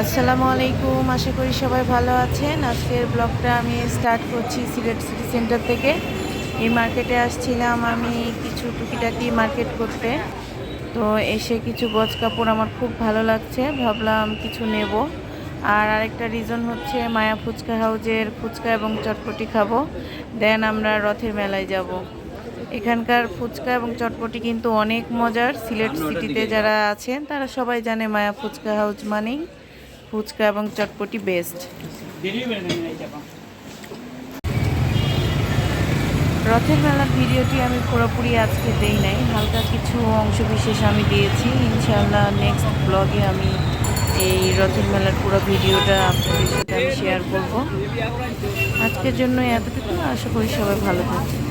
আসসালামু আলাইকুম আশা করি সবাই ভালো আছেন। আজকের ব্লগটা আমি স্টার্ট করছি সিলেট সিটি সেন্টার থেকে। এই মার্কেটে আসছিলাম আমি কিছু টুকিটাকি মার্কেট করতে। তো এসে কিছু গজ কাপড় আমার খুব ভালো লাগছে ভাবলাম কিছু নেব। আর আরেকটা রিজন হচ্ছে মায়া ফুচকা হাউজের ফুচকা এবং চটপটি খাব। দেন আমরা রথের মেলায় যাব। এখানকার ফুচকা এবং চটপটি কিন্তু অনেক মজার। সিলেট সিটিতে যারা আছেন তারা সবাই জানে মায়া ফুচকা হাউজ মানেই। ফুচকা এবং চটপটি বেস্ট রথের মেলার ভিডিওটি আমি পুরোপুরি আজকে দেই নাই। হালকা কিছু অংশ বিশেষ আমি দিয়েছি। ইনশাআল্লাহ নেক্সট ব্লগে আমি এই রথের মেলার পুরো ভিডিওটা আপনাদের সাথে আমি শেয়ার করব। আজকের জন্য এতটুকু আশা করি সবাই ভালো থাকবেন।